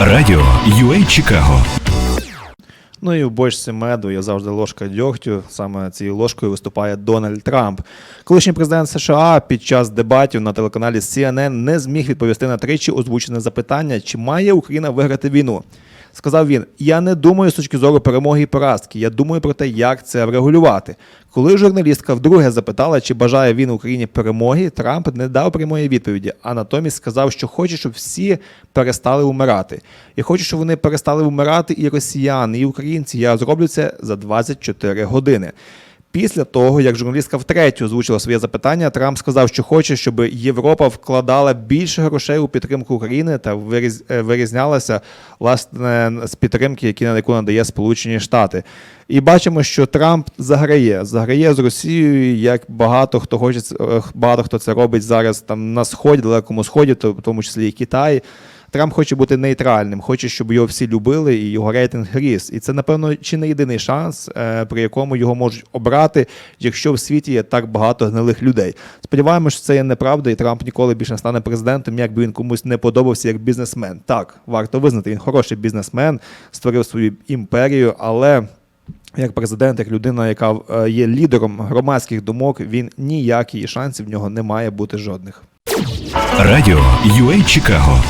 Радіо UA Чикаго Ну і в бочці меду є завжди ложка дьогтю. Саме цією ложкою виступає Дональд Трамп. Колишній президент США під час дебатів на телеканалі CNN не зміг відповісти на тричі озвучене запитання, чи має Україна виграти війну. Сказав він: Я не думаю з точки зору перемоги і поразки. Я думаю про те, як це врегулювати. Коли журналістка вдруге запитала, чи бажає він Україні перемоги, Трамп не дав прямої відповіді, а натомість сказав, що хоче, щоб всі перестали вмирати. Я хочу, щоб вони перестали вмирати і росіяни, і українці. Я зроблю це за 24 години. Після того, як журналістка втретє озвучила своє запитання, Трамп сказав, що хоче, щоб Європа вкладала більше грошей у підтримку України та е, вирізнялася власне з підтримки, які на яку надає Сполучені Штати. І бачимо, що Трамп заграє, заграє з Росією, як багато хто хоче е, багато хто це робить зараз там на сході, далекому сході, то в тому числі і Китай. Трамп хоче бути нейтральним, хоче, щоб його всі любили і його рейтинг ріс. І це, напевно, чи не єдиний шанс, е, при якому його можуть обрати, якщо в світі є так багато гнилих людей. Сподіваємося, що це є неправда, і Трамп ніколи більше не стане президентом, як би він комусь не подобався як бізнесмен. Так, варто визнати, він хороший бізнесмен, створив свою імперію, але. Як президент, як людина, яка е, є лідером громадських думок, він ніяких шансів в нього не має бути жодних. Радіо UA Чикаго